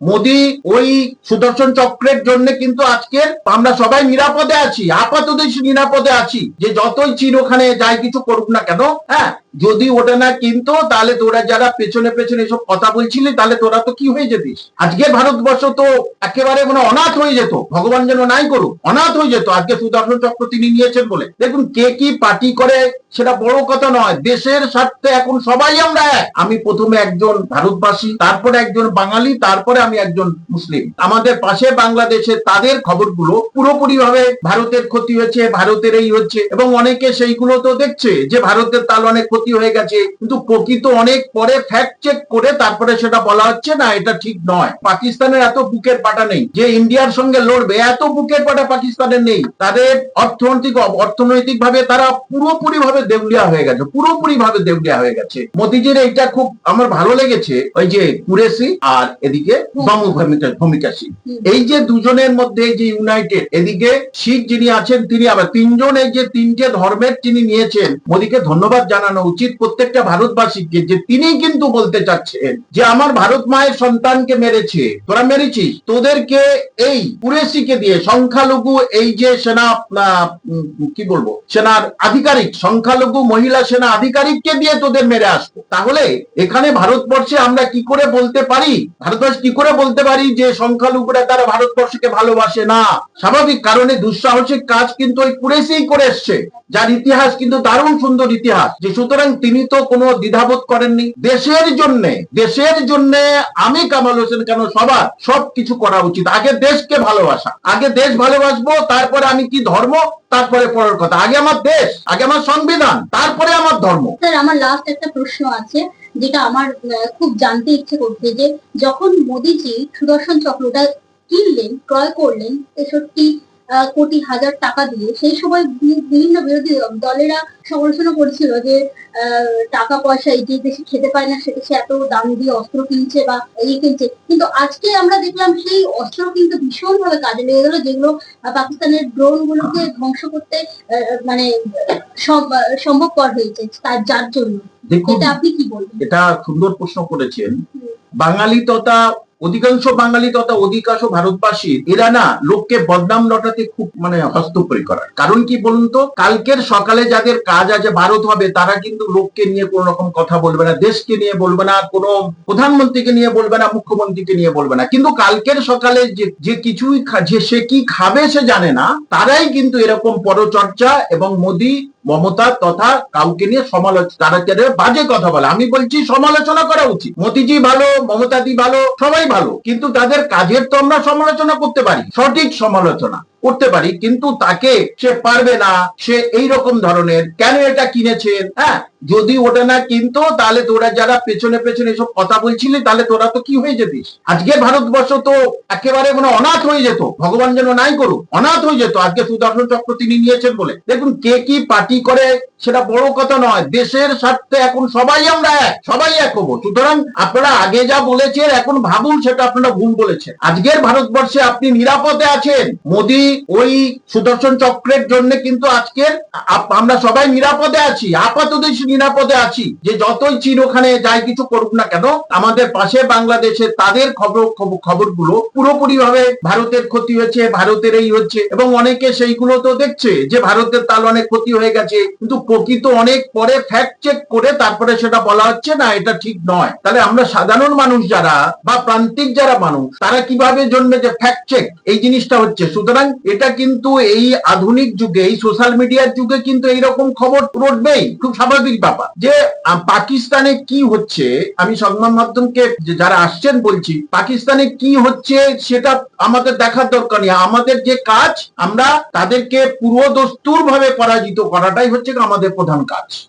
মোদি ওই সুদর্শন চক্রের জন্য কিন্তু আজকে আমরা সবাই নিরাপদে আছি, আপাতত নিরাপদে আছি, যে যতই চীন ওখানে যাই কিছু করুক না কেন হ্যাঁ যদি ওটা না কিনতো, তাহলে তোরা যারা পেছনে পেছনে এসব কথা বলছিলি, তাহলে তোরা তো কি হয়ে যেতিস? আজকের ভারতবর্ষ তো একেবারে মানে অনাথ হয়ে যেত। ভগবান যেন নাই করুক, অনাথ হয়ে যেত। আজকে সুদর্শন চক্র তিনি নিয়েছেন বলে। দেখুন, কে কি পার্টি করে, সেটা বড় কথা নয়। দেশের স্বার্থে এখন সবাই আমরা আমি প্রথমে একজন ভারতবাসী, তারপরে একজন বাঙালি, তারপরে আমি একজন মুসলিম। আমাদের পাশে বাংলাদেশে তাদের খবরগুলো পুরোপুরি ভাবে ভারতের ক্ষতি হয়েছে, ভারতের এই হচ্ছে, এবং অনেকে সেইগুলো তো দেখছে, যে ভারতের তাল অনেক ক্ষতি হয়ে গেছে। কিন্তু প্রকৃত অনেক পরে ফ্যাক্ট চেক করে তারপরে সেটা বলা হচ্ছে না এটা ঠিক নয়। পাকিস্তানের এত বুকের পাটা নেই। যে ইন্ডিয়ার সঙ্গে লড়বে এত বুকের পাটা পাকিস্তানের নেই। তাদের অর্থনৈতিক অর্থনৈতিক ভাবে তারা পুরোপুরি ভাবে দেউলিয়া হয়ে গেছে পুরোপুরি ভাবে দেউলিয়া হয়ে গেছে। মোদিজির এইটা খুব আমার ভালো লেগেছে ওই যে কুরেশি আর এদিকে বঙ্গ ভূমিকা ভূমিকা সিং এই যে দুজনের মধ্যে এই যে ইউনাইটেড এদিকে শিখ যিনি আছেন তিনি আবার তিনজন এই যে তিনটে ধর্মের তিনি নিয়েছেন। মোদীকে ধন্যবাদ জানানো উচিত। প্রত্যেকটা ভারতবাসীকে যে তিনি কিন্তু বলতে চাচ্ছেন যে আমার ভারত মায়ের সন্তানকে মেরেছে। তোরা মেরেছিস? তোদেরকে এই কুরেশিকে দিয়ে সংখ্যালঘু এই যে সেনা কি বলব, সেনার আধিকারিক, সংখ্যালঘু মহিলা সেনা আধিকারিককে দিয়ে তোদের মেরে আসব। তাহলে এখানে ভারতবর্ষে আমরা কি করে বলতে পারি? ভারতবর্ষ কি করে বলতে পারি যে সংখ্যালঘুরা তারা ভারতবর্ষকে ভালোবাসে না? স্বাভাবিক কারণে দুঃসাহসিক কাজ কিন্তু ওই কুরেশিই করে এসছে। যার ইতিহাস কিন্তু দারুণ সুন্দর ইতিহাস। যে সুতরাং তিনি তো কোনো দ্বিধাবোধ করেননি। দেশের জন্য দেশের জন্য আমি কামাল হোসেন কেন সবার সব কিছু করা উচিত? আগে দেশকে ভালোবাসা, আগে দেশ ভালোবাসবো, তারপরে আমি কি ধর্ম, তারপরে পরের কথা। আগে আমার দেশ, আগে আমার সংবিধান, তারপরে আমার ধর্ম। স্যার, আমার লাস্ট একটা প্রশ্ন আছে, যেটা আমার খুব জানতে ইচ্ছে করছে যে, যখন মোদিজি সুদর্শন চক্রটা কিনলেন, ক্রয় করলেন তেষট্টি কোটি হাজার টাকা দিয়ে। সেই সময় বিভিন্ন বিরোধী দলেরা সমালোচনা করেছিল যে টাকা পয়সা এই যে দেশে খেতে পায় না সেটা সে এত দাম দিয়ে অস্ত্র কিনছে বা ইয়ে কিনছে। কিন্তু আজকে আমরা দেখলাম সেই অস্ত্র কিন্তু ভীষণ ভাবে কাজে লেগে গেল যেগুলো পাকিস্তানের ড্রোন গুলোকে ধ্বংস করতে মানে সম্ভবপর হয়েছে তার যার জন্য। এটা আপনি কি বলবেন? এটা সুন্দর প্রশ্ন করেছেন। বাঙালি তথা অধিকাংশ বাঙালি তথা অধিকাংশ ভারতবাসী, এরা না লোককে বদনাম লটাতে খুব মানে হস্তপরি করার। কারণ কি বলুন তো? কালকের সকালে যাদের কাজ আছে, ভারত হবে, তারা কিন্তু লোককে নিয়ে কোন রকম কথা বলবে না, দেশকে নিয়ে বলবে না, কোনো প্রধানমন্ত্রীকে নিয়ে বলবে না, মুখ্যমন্ত্রীকে নিয়ে বলবে না। কিন্তু কালকের সকালে যে যে কিছুই যে সে কি খাবে সে জানে না, তারাই কিন্তু এরকম পরচর্চা এবং মোদি মমতা তথা কাউকে নিয়ে সমালোচনা তারা যারা বাজে কথা বলে। আমি বলছি সমালোচনা করা উচিত। মতিজি ভালো মমতা দি ভালো, সবাই ভালো। কিন্তু তাদের কাজের তো আমরা সমালোচনা করতে পারি। সঠিক সমালোচনা করতে পারি, কিন্তু তাকে সে পারবে না। সে এই রকম ধরনের, কেন এটা কিনেছেন? হ্যাঁ যদি ওটা না কিনতো, তাহলে তোরা যারা পেছনে পেছনে এসব কথা বলছিলি, তাহলে তোরা তো কি হয়ে যেতিস? আজকে ভারতবর্ষ তো একেবারে মানে অনাথ হয়ে যেত। ভগবান যেন নাই করুক, অনাথ হয়ে যেত। আজকে সুদর্শন চক্র তিনি নিয়েছেন বলে। দেখুন, কে কি পার্টি করে সেটা বড় কথা নয়। দেশের স্বার্থে এখন সবাই আমরা এক, সবাই এক হব। সুতরাং আপনারা আগে যা বলেছেন, এখন ভাবুন সেটা আপনারা ভুল বলেছেন। আজকের ভারতবর্ষে আপনি নিরাপদে আছেন। মোদি ওই সুদর্শন চক্রের জন্য কিন্তু আজকের আমরা সবাই নিরাপদে আছি। আপাতত নিরাপদে আছি, যে যতই চীন ওখানে যাই কিছু করুক না কেন, আমাদের পাশে বাংলাদেশে তাদের খবর, খবর- খবরগুলো পুরোপুরি ভাবে ভারতের ক্ষতি হয়েছে, ভারতের এই হচ্ছে, এবং অনেকে সেইগুলো তো দেখছে যে ভারতের তাল অনেক ক্ষতি হয়ে গেছে, কিন্তু প্রকৃত অনেক পরে ফ্যাক্ট চেক করে তারপরে সেটা বলা হচ্ছে, না, এটা ঠিক নয়। তাহলে আমরা সাধারণ মানুষ যারা, বা প্রান্তিক যারা মানুষ, তারা কীভাবে জন্মে যে ফ্যাক্ট চেক এই জিনিসটা হচ্ছে, সুতরাং এটা কিন্তু এই আধুনিক যুগে, এই সোশ্যাল মিডিয়ার যুগে কিন্তু এইরকম খবর রটবেই খুব স্বাভাবিক ব্যাপার যে পাকিস্তানে কি হচ্ছে, আমি সংবাদ মাধ্যমকে যারা আসছেন বলছি, পাকিস্তানে কি হচ্ছে সেটা আমাদের দেখার দরকার নেই। আমাদের যে কাজ, আমরা তাদেরকে পূর্বদস্তুর ভাবে পরাজিত করাটাই হচ্ছে আমাদের প্রধান কাজ।